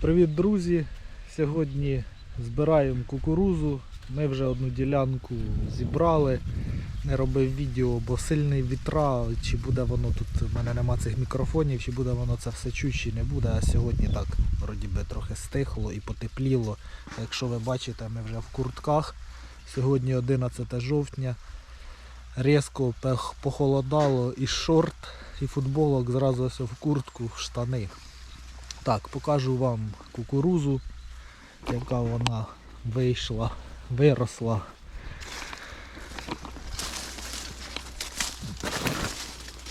Привіт, друзі! Сьогодні збираємо кукурузу. Ми вже одну ділянку зібрали. Не робив відео, бо сильний вітра, чи буде воно тут, в мене нема цих мікрофонів, чи буде воно це все чуть, чи не буде. А сьогодні так вроді би трохи стихло і потепліло. Якщо ви бачите, ми вже в куртках. Сьогодні 11 жовтня. Різко похолодало і шорт, і футболок зразу ось в куртку, в штани. Так, покажу вам кукурузу, яка вона вийшла, виросла.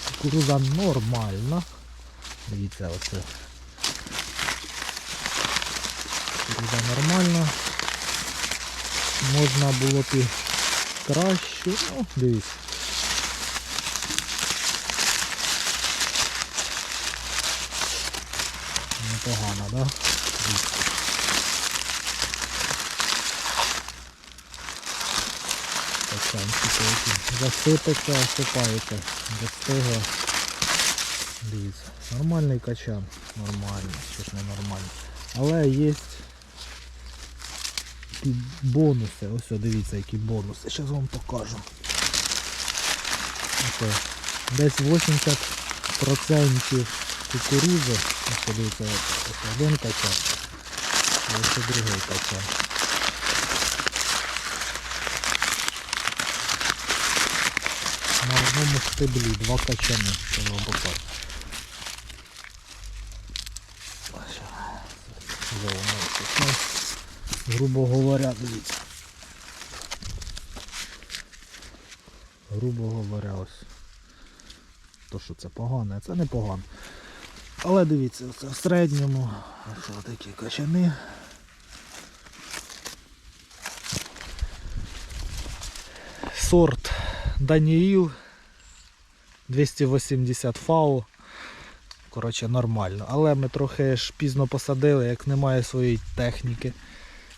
Кукуруза нормальна. Дивіться, оце. Кукуруза нормальна. Можна було б краще. Ну, дивіться. Непогано, да? Засипеться, осипається. Достигло. Дивіться. Нормальний качан. Нормальний. Що ж не нормальний. Але є бонуси. Ось дивіться, які бонуси. Зараз вам покажу. Ось, десь 80% кукурузи. Ось подивіться, ось один качан. А ось другий качан. На одному стеблі два качани. Ось, ну, грубо говоря, дивіться. Грубо говоря, ось. То, що це погано, це не погано. Але дивіться, це в середньому. Ось такі качани. Сорт Даніїл 280 фау. Коротше, нормально. Але ми трохи ж пізно посадили, як немає своєї техніки.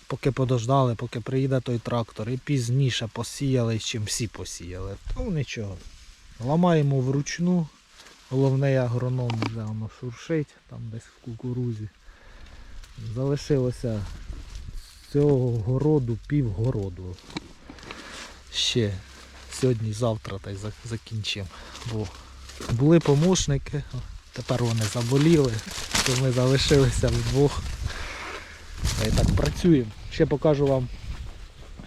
Поки подождали, поки приїде той трактор. І пізніше посіяли, чим всі посіяли. Ну нічого. Ламаємо вручну. Головний агроном вже воно шуршить, там десь в кукурузі. Залишилося цього городу півгороду. Ще сьогодні, завтра та й закінчимо. Бо були помощники, тепер вони заболіли, то ми залишилися вдвох. Й так працюємо. Ще покажу вам,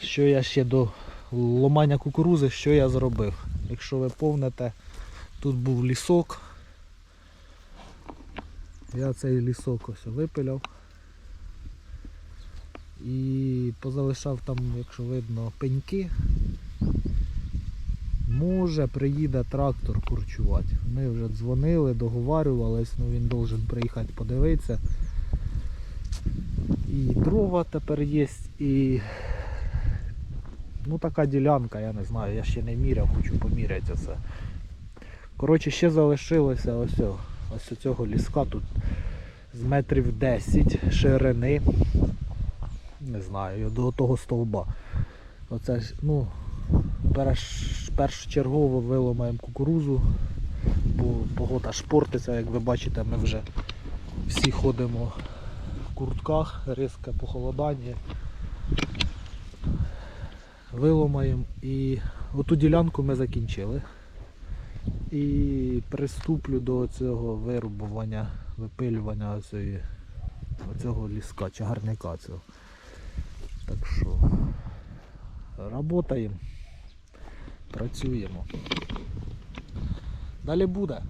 що я ще до ломання кукурузи, що я зробив. Якщо ви помните, тут був лісок. Я цей лісок ось випиляв. І позалишав там, якщо видно, пеньки. Може приїде трактор курчувати. Ми вже дзвонили, договарювались, ну він должен приїхати подивитися. І дрова тепер є, і ну така ділянка, я не знаю, я ще не міряв, хочу поміряти це. Коротше, ще залишилося ось, ось цього ліска тут з метрів 10 ширини. Не знаю, до того стовба. Оце ну, перш, першочергово виламаємо кукурузу, бо погода шпортиться, як ви бачите, ми вже всі ходимо в куртках, різке похолодання. Виламаємо і оту ділянку ми закінчили. І приступлю до цього вирубування, випилювання оцієї, оцього ліска, чагарника цього. Так що Работаємо, працюємо. Далі буде.